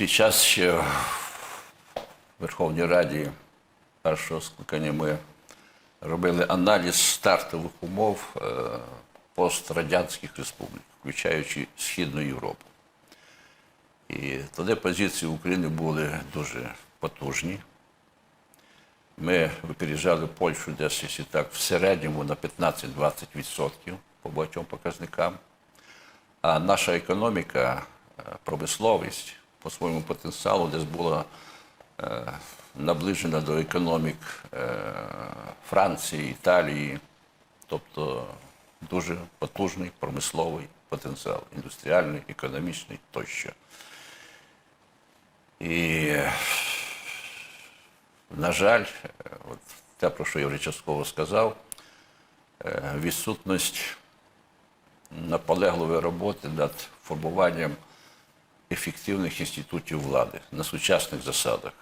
свій час ще в Верховній Раді першого скликання ми робили аналіз стартових умов е, пострадянських республік, включаючи Східну Європу. І тоді позиції України були дуже потужні. Ми випереджали Польщу десь, якщо так, в середньому на 15-20% по багатьом показникам. А наша економіка, е, промисловість по своєму потенціалу десь була е, наближена до економік е, Франції, Італії, тобто дуже потужний промисловий потенціал, індустріальний, економічний тощо. І, на жаль, е, от те, про що я вже частково сказав, відсутність наполегливої роботи над формуванням ефективних інститутів влади на сучасних засадах,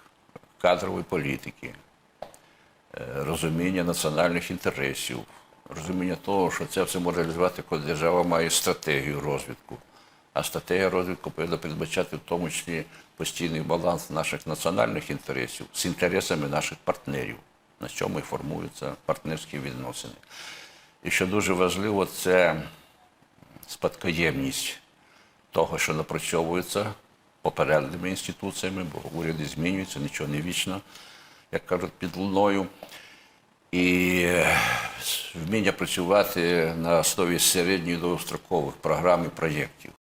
кадрової політики, е, розуміння національних інтересів, розуміння того, що це все може реалізувати, коли держава має стратегію розвитку. А стратегія розвитку повинна передбачати в тому числі постійний баланс наших національних інтересів з інтересами наших партнерів, на чому і формуються партнерські відносини. І що дуже важливо, це спадкоємність того, що напрацьовується попередніми інституціями, бо уряди змінюються, нічого не вічно, як кажуть, під луною. І е, вміння працювати на основі середньої довгострокових програм і проєктів.